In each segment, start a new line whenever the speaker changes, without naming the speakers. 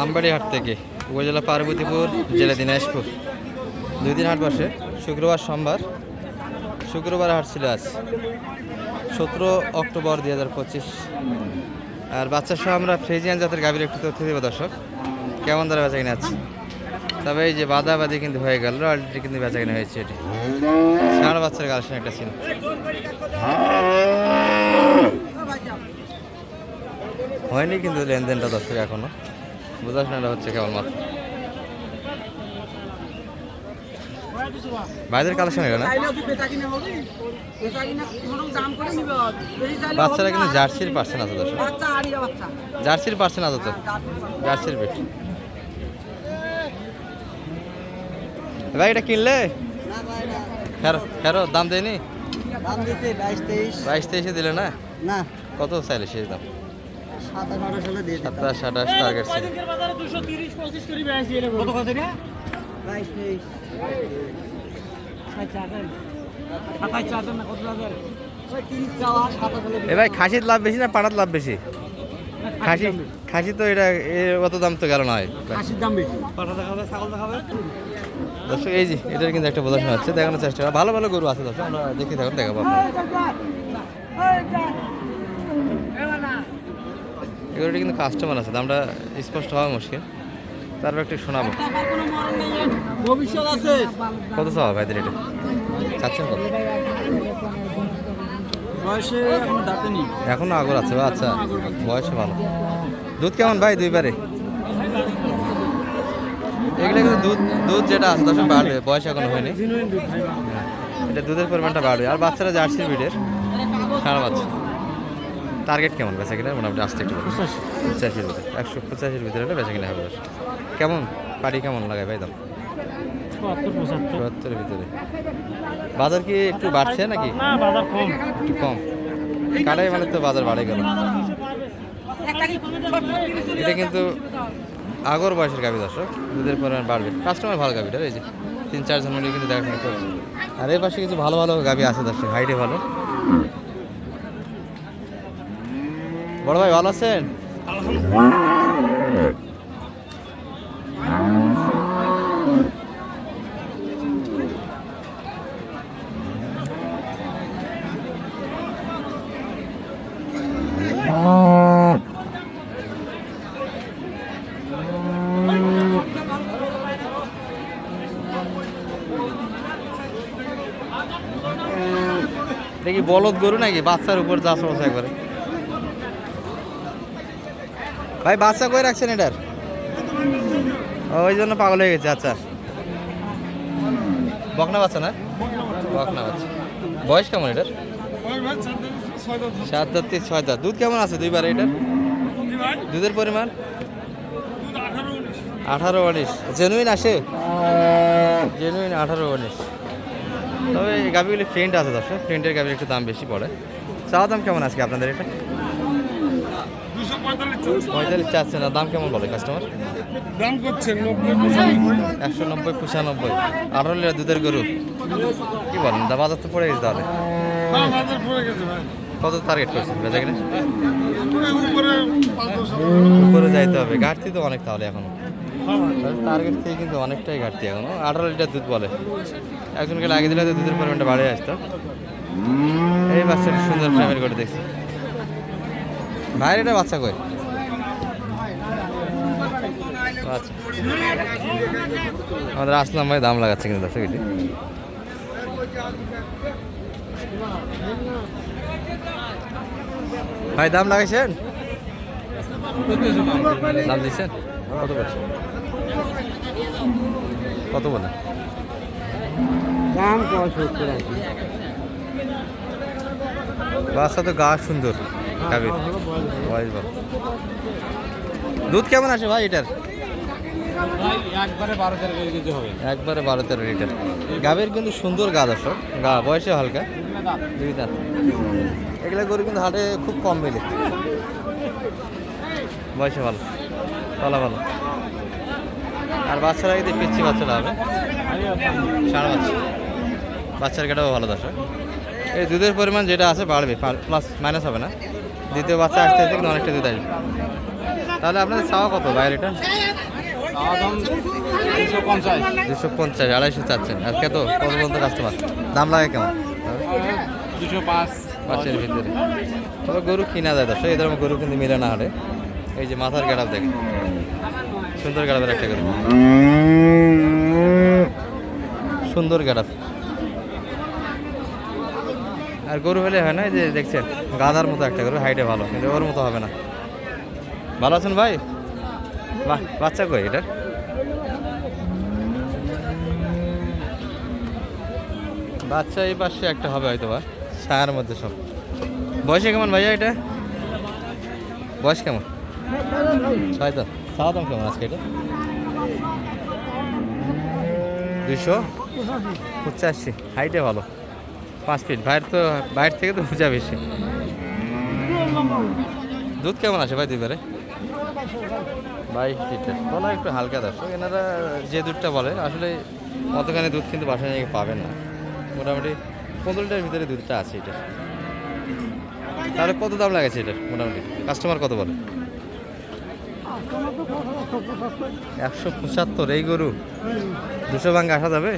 আমবাড়ি হাট থেকে উপজেলা পার্বতীপুর, জেলা দিনাজপুর। দুই দিন হাট বসে, শুক্রবার সোমবার, শুক্রবার হাট ছিল আজ। সতেরো অক্টোবর দুই হাজার পঁচিশ। আর বাচ্চার সহ আমরা ফ্রিজিয়ান জাতের গাভীর একটু তথ্য দেবো দর্শক। কেমন দ্বারা বেচা কিনে আছে? তবে এই যে বাদাবাদি কিন্তু হয়ে গেল অলরেডি কিন্তু বেচা কিনে হয়েছে এটি। ষাঁড় বাচ্চার কালেকশন একটা ছিল। হয়নি কিন্তু লেনদেনটা দর্শক এখনও। বোঝাশোনাটা হচ্ছে কেবলমাত্র বাইরের কালেকশন এটা না? বাচ্চারা কিন্তু জার্সির পার্সেন্ট আছে দর্শক। জার্সির পার্সেন্ট আছে তো? জার্সির বেট ভাই এটা কিনলে? ফেরো ফেরো দাম দেয়নি?
বাইশ তেইশে।
দিলে না?
না।
কত চাইলে সেই দাম?
সাতাশ আঠাশ
টার্গেট ছিল। এ ভাই খাসির লাভ বেশি না পাড়ার লাভ বেশি? খাসি খাসি তো এটা এর অত দাম তো গেল নয়
আশির দাম বেশি। পাঠা দেখাবে ছাগল দেখাবে?
দর্শক এই যে এটার কিন্তু একটা প্রদর্শন হচ্ছে দেখানোর চেষ্টা করা। ভালো ভালো গরু আছে দর্শক আমরা দেখি দেখুন দেখাবো আপনাদের। এই গরুটি কিন্তু কাস্টমার আছে, দামটা স্পষ্ট হওয়া মুশকিল। তারপর একটু শোনাবো।
আছে
কত চাওয়া ভাইদের এটা? চাচ্ছেন কত?
এখন
আগর আছে আচ্ছা বয়সে ভালো। দুধ কেমন ভাই দুইবারে এগুলো কিন্তু দুধ দুধ যেটা আছে, দশ বাড়বে, বয়স এখনও হয়নি। এটা দুধের পরিমাণটা বাড়বে। আর বাচ্চারা জার্সির বিডের খারাপ বাচ্চা টার্গেট কেমন বেচা কিনা? মোটামুটি আসতে একটু পঁচাশির ভিতরে একশো পঁচাশির ভিতরে হলে বেচা কিনা হবে কেমন? পাটি কেমন লাগায় ভাই দাম? চুয়াত্তরের ভিতরে। বাজার কি একটু বাড়ছে নাকি?
বাজার কম।
একটু কম। কাটাই মানে তো বাজার বাড়ে গেল। এটা কিন্তু আগর বয়সের গাভী দর্শক। দুধের পরিমাণ বাড়বে। কাস্টমার ভালো গাভীটা এই যে তিন চারজন মিলে কিন্তু দেখাশোনা করছে। আর এই পাশে কিছু ভালো ভালো গাভী আছে দর্শক। হাইটে ভালো। বড় ভাই ভালো আছেন? দেখি বলদ গরু নাকি? বাচ্চার উপর যা চলছে একবারে। ভাই, বাচ্চা কই রাখছেন এটার? ওই জন্য পাগল হয়ে গেছে আচ্ছা। বকনা বাচ্চা না? বকনা বাচ্চা। বয়স কেমন এটার? সাত দাঁত থেকে ছয় দাঁত। দুধ কেমন আছে দুইবার এটার? দুধের পরিমাণ? আঠারো উনিশ। জেনুইন আসে? জেনুইন আঠারো উনিশ। তবে গাভিগুলি ফ্রেন্ড আছে দর্শক। ফ্রেন্ডের গাভির একটু দাম বেশি পড়ে। চাওয়া দাম কেমন আজকে আপনাদের এটা? পঁয়তাল্লিশ চাচ্ছে। না দাম কেমন বলে কাস্টমার
দাম পঁচানব্বই।
একশো নব্বই পঁচানব্বই। আঠারো লিটার দুধের গরু। কি বলেন দা বাজার তো পড়ে গেছে তাহলে।
হ্যাঁ
কত টার্গেট করছেন বেচা কিনে?
উপরে
যাইতে হবে ঘাটতি তো অনেক তাহলে
এখনও।
টার্গেট থেকে কিন্তু অনেকটাই ঘাটতি এখনও। আঠারো লিটার দুধ বলে। একজনকে লাগিয়ে দিলে দুধের পরিমাণটা বাড়ে আসতো। এই বাচ্চাটি সুন্দর ফ্যামিলি করে দেখছি। ভাইয়ের এটা বাচ্চা কই? আমাদের আসলাম ভাই, দাম লাগাচ্ছে কিন্তু দর্শক এটি ভাই, দাম লাগাইছেন? দাম দিচ্ছেন? কত বলছেন? কত
বলে?
বাচ্চা তো গা সুন্দর। গাভীর বয়স ভালো দুধ কেমন আসে ভাই এটার?
একবারে বারো তেরো
লিটার। গাভীর কিন্তু সুন্দর গা দর্শক। গা বয়সে হালকা। দুই দাঁত। এগুলো গরু কিন্তু হাটে খুব কম মেলে। বয়সে ভালো। তলা ভালো। আর বাচ্চারা কিন্তু পিচ্ছি বাচ্চারা হবে। সারা বাচ্চা বাচ্চার গাটাও ভালো দর্শক। এই দুধের পরিমাণ যেটা আছে বাড়বে প্লাস মাইনাস হবে না। দ্বিতীয় বাচ্চা আসতে আসতে কিন্তু অনেকটা দুধ আসবে তাহলে আপনাদের চাওয়া কত বাইরে এটা?
দুশো পঞ্চাশ
আড়াইশো চাচ্ছেন। আর কত? কত পর্যন্ত কাস্টমার দাম লাগে কেমন?
দুশো পাঁচ।
পাঁচের ভিতরে। তবে গরু কিনা যায় দর্শক এই ধরনের গরু কিন্তু মিলে না হারে এই যে মাথার গেড়াপ দেখেন। সুন্দর গেড়াপের একটা গরু। সুন্দর গেড়াপ। আর গরু হলে হয় না যে দেখছেন গাধার মতো একটা গরু, হাইটে ভালো, কিন্তু ওর মতো হবে না। ভালো আছেন ভাই? বাচ্চা কই এটা বাচ্চা এই পাশে একটা হবে হয়তো বা, ছায়ার মধ্যে সব। বয়সে কেমন ভাইয়া এটা? বয়স কেমন? ছয় তো খাওয়া দাম কেমন আজকে এটা। দুশো পঁচাশি, হাইটে ভালো। পাঁচ ফিট বাইরে তো বাইরে থেকে তো উঁচা বেশি। দুধ কেমন আছে ভাই দুবারে বাইশ লিটার বলা একটু হালকা দর্শক এনারা যে দুধটা বলে, আসলে অতখানি দুধ কিন্তু বাসায় নিয়ে পাবেন না। মোটামুটি পনেরো লিটার ভিতরে দুধটা আছে এটা। তাহলে কত দাম লাগাছে এটা, মোটামুটি? কাস্টমার কত বলে? একশো পঁচাত্তর, এই গরু। দুশো ভাঙ্গে আসা যাবে?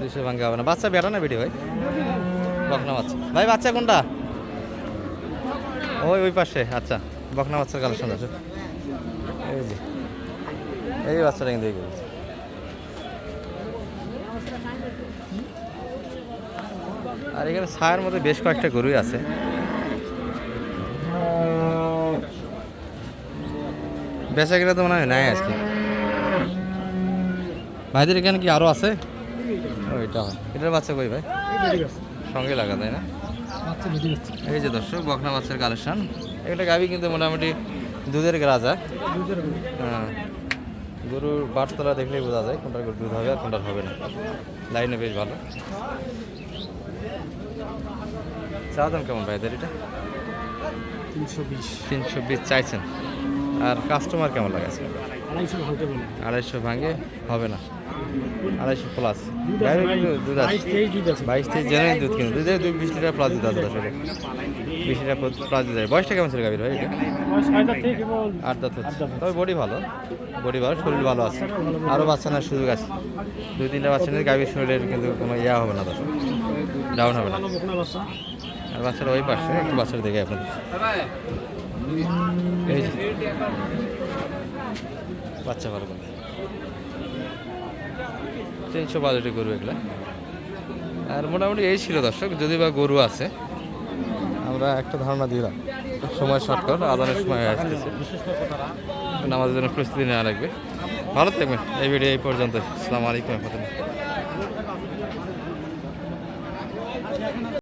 দুশো ভাঙ্গে হবে না। বাচ্চা বেটা না বেটি ভাই? বকনা বাচ্চা। ভাই, বাচ্চা কোনটা? ওই ওই পাশে। আচ্ছা বকনা বাচ্চার কালেকশন আছে। এই যে, এই বাচ্চাটা কিন্তু এই আর এখানে ছায়ের মধ্যে বেশ কয়েকটা গরুই আছে। বেচা কিনা তো মনে হয় নাই আজকে। ভাইদের এখানে কি আরও আছে? ওইটা হয়। এটার বাচ্চা কই ভাই? সঙ্গে লাগা, তাই না? এই যে দর্শক, বকনা বাচ্চার কালেকশন একটা গাবি কিন্তু মোটামুটি দুধের রাজা হ্যাঁ? গরুর বাটতলা দেখলেই বোঝা যায় কোনটার গরু দুধ হবে আর কোনটার হবে না। লাইনে বেশ ভালো। চা দাম কেমন ভাইদের এটা?
তিনশো বিশ
তিনশো বিশ চাইছেন। আর কাস্টমার কেমন
আড়াইশো
আড়াইশো ভাঙে? হবে না। আড়াইশো প্লাস দুধ আছে বাইশ তেইশ জেনে দুধ কিনে দুধে দুধ বিশ লিটার প্লাস দুধ আছে আসলে বিশ লিটার প্লাস দুধ আছে বয়সটা কেমন ছিল গাভীর ভাই এটা? আট দাঁত হচ্ছে। তবে বডি ভালো। বডি ভালো শরীর ভালো আছে। আরও বাচ্চা নেওয়ার সুযোগ আছে। দুই তিনটা বাচ্চা নিয়ে গাভীর শরীরের কিন্তু কোনো ইয়া হবে না দর্শক। ডাউন হবে না। আর বাচ্চারা ওই পাশে একটু বাচ্চারা দেখে আপনাদের। বাচ্চা ভালো করে তিনশো বাজেটে গরু এগুলো। আর মোটামুটি এই ছিল দর্শক, যদি বা গরু আছে, আমরা একটা ধারণা দিলাম, সময় শর্টকাট, আদানের সময় আসতেছে। নামাজের জন্য প্রস্তুতি নেওয়া লাগবে। ভালো থাকবেন, এই ভিডিও এই পর্যন্ত আসসালামু আলাইকুম